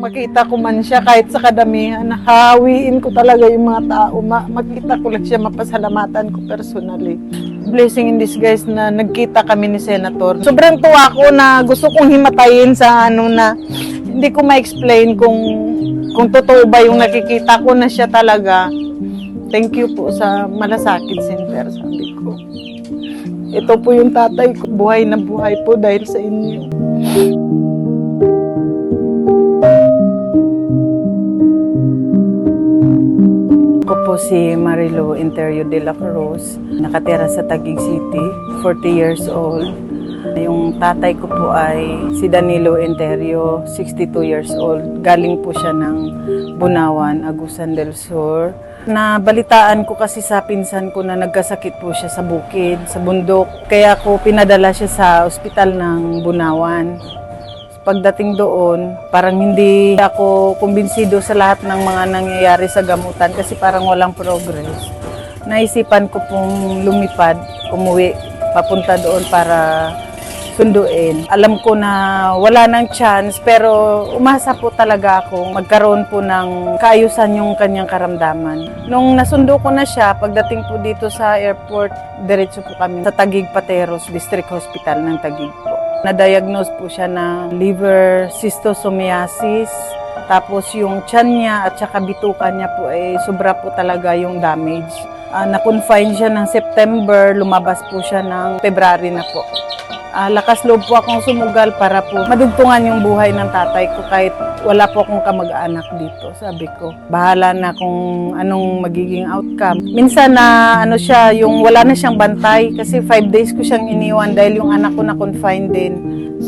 makita ko man siya kahit sa kadamihan, hawiin ko talaga yung mga tao. Ma- makita ko lang siya, mapasalamatan ko personally. Blessing in disguise na nagkita kami ni Senator. Sobrang tuwa ko na gusto kong himatayin sa ano na hindi ko ma-explain kung kung totoo ba yung nakikita ko na siya talaga. Thank you po sa Malasakit Center, sabi ko. Ito po yung tatay ko. Buhay na buhay po dahil sa inyo. Si Marilo Interio de la Cruz. Nakatira sa Taguig City, 40 years old. Yung tatay ko po ay si Danilo Interio, 62 years old. Galing po siya ng Bunawan, Agusan del Sur. Nabalitaan ko kasi sa pinsan ko na nagkasakit po siya sa bukid, sa bundok. Kaya ko pinadala siya sa ospital ng Bunawan. Pagdating doon, parang hindi ako kumbinsido sa lahat ng mga nangyayari sa gamutan kasi parang walang progress. Naisipan ko pong lumipad, umuwi, papunta doon para sunduin. Alam ko na wala nang chance pero umasa po talaga ako magkaroon po ng kaayusan yung kanyang karamdaman. Nung nasundo ko na siya, pagdating po dito sa airport, diretso po kami sa Taguig Pateros District Hospital ng Taguig po. Na-diagnose po siya na liver schistosomiasis. Tapos yung tiyan niya at saka bitukan niya po ay sobra po talaga yung damage. Ah, na-confine siya ng September, lumabas po siya ng February na po. Ah, lakas loob po akong sumugal para po madugtungan yung buhay ng tatay ko kahit wala po akong kamag-anak dito. Sabi ko, bahala na kung anong magiging outcome. Minsan na ano siya, yung wala na siyang bantay kasi five days ko siyang iniwan dahil yung anak ko na confined din.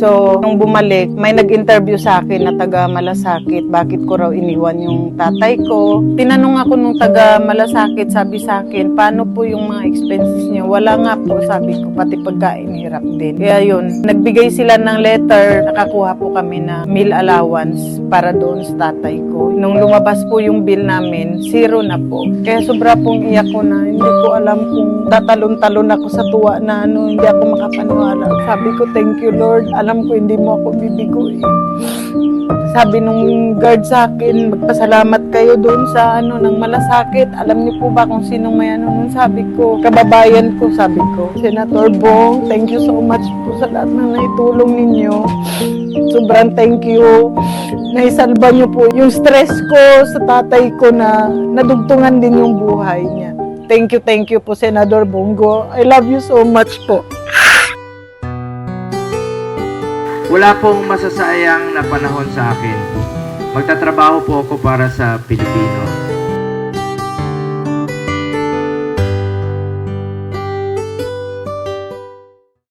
So, nung bumalik, may nag-interview sa akin na taga Malasakit, bakit ko raw iniwan yung tatay ko. Tinanong ako nung taga Malasakit, sabi sa akin, paano po yung mga expenses niyo? Wala nga po, sabi ko, pati pagkain hirap din. Kaya yun, nagbigay sila ng letter, nakakuha po kami na meal allowance para doon sa tatay ko. Nung lumabas po yung bill namin, zero na po. Kaya sobra pong iyak ko na hindi ko alam kung tatalon-talon ako sa tuwa na ano, hindi ako makapaniwala. Sabi ko, thank you Lord. Alam ko hindi mo ako bibigo eh. Sabi nung guard sa akin, magpasalamat kayo doon sa ano ng malasakit. Alam niyo po ba kung sino may ano nung sabi ko, kababayan ko, sabi ko. Senator Bong, thank you so much po sa lahat ng naitulong ninyo. Sobrang thank you. Naisalba niyo po yung stress ko sa tatay ko na nadugtungan din yung buhay niya. Thank you, thank you po, Senador Bongo. I love you so much po. Wala pong masasayang na panahon sa akin. Magtatrabaho po ako para sa Pilipino.